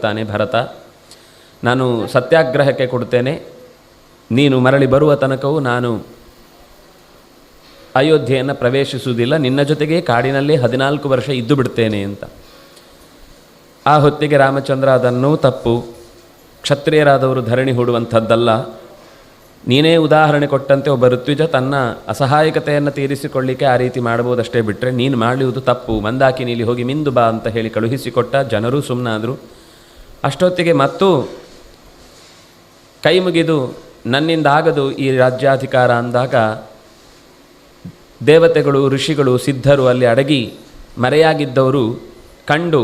ತಾನೆ ಭರತ. ನಾನು ಸತ್ಯಾಗ್ರಹಕ್ಕೆ ಕೊಡ್ತೇನೆ. ನೀನು ಮರಳಿ ಬರುವ ತನಕವೂ ನಾನು ಅಯೋಧ್ಯೆಯನ್ನು ಪ್ರವೇಶಿಸುವುದಿಲ್ಲ. ನಿನ್ನ ಜೊತೆಗೆ ಕಾಡಿನಲ್ಲಿ ಹದಿನಾಲ್ಕು ವರ್ಷ ಇದ್ದು ಬಿಡ್ತೇನೆ ಅಂತ. ಆ ಹೊತ್ತಿಗೆ ರಾಮಚಂದ್ರ ಅದನ್ನು ತಪ್ಪು. ಕ್ಷತ್ರಿಯರಾದವರು ಧರಣಿ ಹೂಡುವಂಥದ್ದಲ್ಲ. ನೀನೇ ಉದಾಹರಣೆ ಕೊಟ್ಟಂತೆ ಒಬ್ಬ ಋತ್ವಿಜ ತನ್ನ ಅಸಹಾಯಕತೆಯನ್ನು ತೀರಿಸಿಕೊಳ್ಳಿಕ್ಕೆ ಆ ರೀತಿ ಮಾಡ್ಬೋದಷ್ಟೇ ಬಿಟ್ಟರೆ ನೀನು ಮಾಡುವುದು ತಪ್ಪು. ಮಂದಾಕಿನಿಲಿ ಹೋಗಿ ಮಿಂದು ಬಾ ಅಂತ ಹೇಳಿ ಕಳುಹಿಸಿಕೊಟ್ಟ ಜನರೂ ಸುಮ್ಮನಾದರು ಅಷ್ಟೊತ್ತಿಗೆ ಮತ್ತು ಕೈ ಮುಗಿದು ನನ್ನಿಂದ ಆಗದು ಈ ರಾಜ್ಯಾಧಿಕಾರ ಅಂದಾಗ ದೇವತೆಗಳು, ಋಷಿಗಳು ಸಿದ್ಧರು ಅಲ್ಲಿ ಅಡಗಿ ಮರೆಯಾಗಿದ್ದವರು ಕಂಡು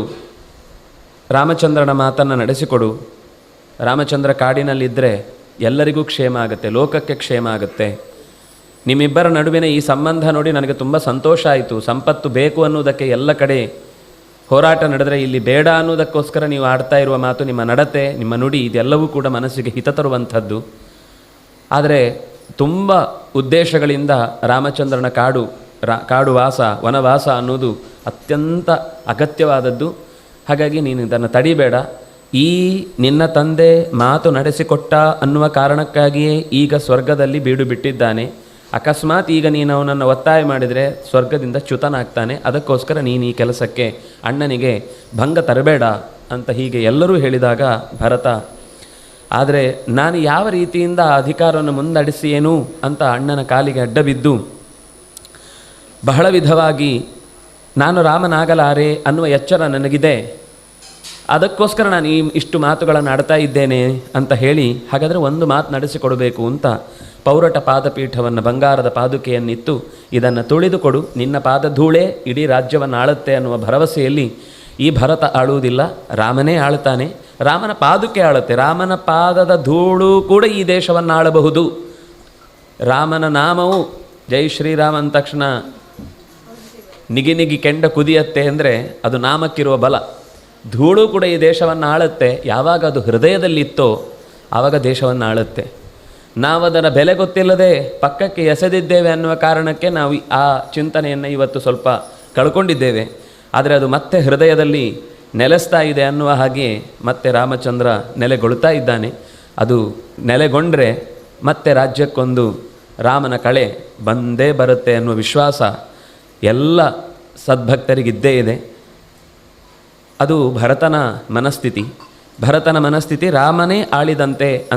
ರಾಮಚಂದ್ರನ ಮಾತನ್ನು ನಡೆಸಿಕೊಡು. ರಾಮಚಂದ್ರ ಕಾಡಿನಲ್ಲಿದ್ದರೆ ಎಲ್ಲರಿಗೂ ಕ್ಷೇಮ ಆಗುತ್ತೆ, ಲೋಕಕ್ಕೆ ಕ್ಷೇಮ ಆಗುತ್ತೆ. ನಿಮ್ಮಿಬ್ಬರ ನಡುವಿನ ಈ ಸಂಬಂಧ ನೋಡಿ ನನಗೆ ತುಂಬ ಸಂತೋಷ ಆಯಿತು. ಸಂಪತ್ತು ಬೇಕು ಅನ್ನೋದಕ್ಕೆ ಎಲ್ಲ ಕಡೆ ಹೋರಾಟ ನಡೆದರೆ ಇಲ್ಲಿ ಬೇಡ ಅನ್ನೋದಕ್ಕೋಸ್ಕರ ನೀವು ಆಡ್ತಾ ಇರುವ ಮಾತು ನಿಮ್ಮ ನಡತೆ, ನಿಮ್ಮ ನುಡಿ, ಇದೆಲ್ಲವೂ ಕೂಡ ಮನಸ್ಸಿಗೆ ಹಿತ ತರುವಂಥದ್ದು. ಆದರೆ ತುಂಬ ಉದ್ದೇಶಗಳಿಂದ ರಾಮಚಂದ್ರನ ಕಾಡು, ರಾ, ಕಾಡು ವಾಸ ವನವಾಸ ಅನ್ನೋದು ಅತ್ಯಂತ ಅಗತ್ಯವಾದದ್ದು. ಹಾಗಾಗಿ ನೀನು ಇದನ್ನು ತಡಿಬೇಡ. ಈ ನಿನ್ನ ತಂದೆ ಮಾತು ನಡೆಸಿಕೊಟ್ಟ ಅನ್ನುವ ಕಾರಣಕ್ಕಾಗಿಯೇ ಈಗ ಸ್ವರ್ಗದಲ್ಲಿ ಬೀಡು ಬಿಟ್ಟಿದ್ದಾನೆ. ಅಕಸ್ಮಾತ್ ಈಗ ನೀನು ಅವನನ್ನು ಒತ್ತಾಯ ಮಾಡಿದರೆ ಸ್ವರ್ಗದಿಂದ ಚ್ಯುತನಾಗ್ತಾನೆ, ಅದಕ್ಕೋಸ್ಕರ ನೀನು ಈ ಕೆಲಸಕ್ಕೆ ಅಣ್ಣನಿಗೆ ಭಂಗ ತರಬೇಡ ಅಂತ ಹೀಗೆ ಎಲ್ಲರೂ ಹೇಳಿದಾಗ ಭರತ, ಆದರೆ ನಾನು ಯಾವ ರೀತಿಯಿಂದ ಆ ಅಧಿಕಾರವನ್ನು ಮುಂದಡಿಸಿಯೇನು ಅಂತ ಅಣ್ಣನ ಕಾಲಿಗೆ ಅಡ್ಡ ಬಿದ್ದು ಬಹಳ ವಿಧವಾಗಿ ನಾನು ರಾಮನಾಗಲಾರೆ ಅನ್ನುವ ಎಚ್ಚರ ನನಗಿದೆ. ಅದಕ್ಕೋಸ್ಕರ ನಾನು ಈ ಇಷ್ಟು ಮಾತುಗಳನ್ನು ಆಡ್ತಾ ಇದ್ದೇನೆ ಅಂತ ಹೇಳಿ ಹಾಗಾದರೆ ಒಂದು ಮಾತು ನಡೆಸಿಕೊಡಬೇಕು ಅಂತ ಪೌರಟ ಪಾದಪೀಠವನ್ನು ಬಂಗಾರದ ಪಾದುಕೆಯನ್ನಿತ್ತು. ಇದನ್ನು ತುಳಿದುಕೊಡು, ನಿನ್ನ ಪಾದ ಧೂಳೆ ಇಡೀ ರಾಜ್ಯವನ್ನು ಆಳುತ್ತೆ ಅನ್ನುವ ಭರವಸೆಯಲ್ಲಿ ಈ ಭರತ ಆಳುವುದಿಲ್ಲ. ರಾಮನೇ ಆಳ್ತಾನೆ ರಾಮನ ಪಾದುಕೆ ಆಳುತ್ತೆ. ರಾಮನ ಪಾದದ ಧೂಳು ಕೂಡ ಈ ದೇಶವನ್ನು ಆಳಬಹುದು. ರಾಮನ ನಾಮವು ಜೈ ಶ್ರೀರಾಮ ಅಂದ ತಕ್ಷಣ ನಿಗಿ ನಿಗಿ ಕೆಂಡ ಕುದಿಯತ್ತೆ ಅಂದರೆ ಅದು ನಾಮಕ್ಕಿರುವ ಬಲ. ಧೂಳು ಕೂಡ ಈ ದೇಶವನ್ನು ಆಳುತ್ತೆ. ಯಾವಾಗ ಅದು ಹೃದಯದಲ್ಲಿತ್ತೋ ಆವಾಗ ದೇಶವನ್ನು ಆಳುತ್ತೆ. ನಾವು ಅದರ ಬೆಲೆ ಗೊತ್ತಿಲ್ಲದೆ ಪಕ್ಕಕ್ಕೆ ಎಸೆದಿದ್ದೇವೆ ಅನ್ನುವ ಕಾರಣಕ್ಕೆ ನಾವು ಆ ಚಿಂತನೆಯನ್ನು ಇವತ್ತು ಸ್ವಲ್ಪ ಕಳ್ಕೊಂಡಿದ್ದೇವೆ. ಆದರೆ ಅದು ಮತ್ತೆ ಹೃದಯದಲ್ಲಿ ನೆಲೆಸ್ತಾ ಇದೆ ಅನ್ನುವ ಹಾಗೆ ಮತ್ತೆ ರಾಮಚಂದ್ರ ನೆಲೆಗೊಳ್ತಾ ಇದ್ದಾನೆ. ಅದು ನೆಲೆಗೊಂಡ್ರೆ ಮತ್ತೆ ರಾಜ್ಯಕ್ಕೊಂದು ರಾಮನ ಕಳೆ ಬಂದೇ ಬರುತ್ತೆ ಅನ್ನುವ ವಿಶ್ವಾಸ ಎಲ್ಲ ಸದ್ಭಕ್ತರಿಗಿದ್ದೇ ಇದೆ. ಅದು ಭರತನ ಮನಸ್ಥಿತಿ. ಭರತನ ಮನಸ್ಥಿತಿ ರಾಮನೇ ಆಳಿದಂತೆ